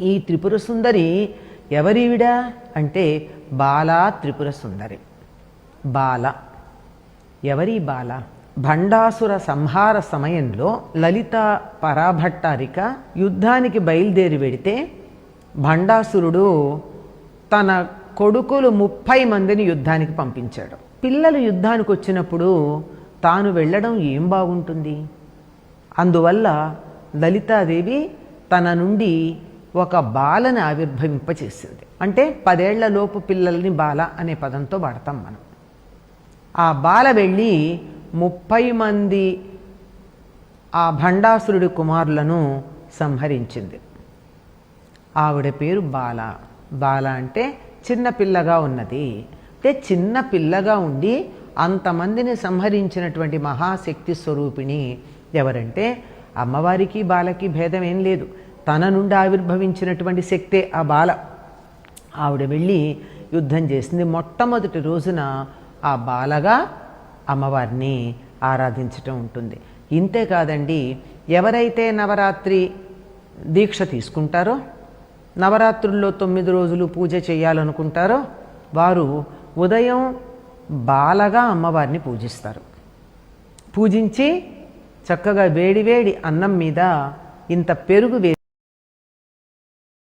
ఈ త్రిపుర సుందరి ఎవరివిడా? అంటే బాల త్రిపుర సుందరి. బాల. ఎవరి బాల? భండాసుర సంహార సమయంలో లలిత పరాభట్టారిక యుద్ధానికి బయలుదేరి వెడితే భండాసురుడు తన కొడుకులు ముప్పై మందిని యుద్ధానికి పంపించాడు. పిల్లలు యుద్ధానికి వచ్చినప్పుడు తాను వెళ్ళడం ఏం బాగుంటుంది? అందువల్ల లలితాదేవి తన నుండి ఒక బాలని ఆవిర్భవింపచేసింది. అంటే పదేళ్ళలోపు పిల్లల్ని బాల అనే పదంతో వాడతాం మనం. ఆ బాల వెళ్ళి ముప్పై మంది ఆ భండాసురుడి కుమారులను సంహరించింది. ఆవిడ పేరు బాల. బాల అంటే చిన్న పిల్లగా ఉన్నది. అంటే చిన్న పిల్లగా ఉండి అంతమందిని సంహరించినటువంటి మహాశక్తి స్వరూపిణి ఎవరంటే అమ్మవారికి బాలకి భేదం ఏం లేదు. తన నుండి ఆవిర్భవించినటువంటి శక్తే ఆ బాల. ఆవిడ వెళ్ళి యుద్ధం చేసింది. మొట్టమొదటి రోజున ఆ బాలగా అమ్మవారిని ఆరాధించటం ఉంటుంది. ఇంతే కాదండి ఎవరైతే నవరాత్రి దీక్ష తీసుకుంటారో నవరాత్రుల్లో తొమ్మిది రోజులు పూజ చేయాలనుకుంటారో వారు ఉదయం బాలగా అమ్మవారిని పూజిస్తారు. పూజించి చక్కగా వేడివేడి అన్నం మీద ఇంత పెరుగు వే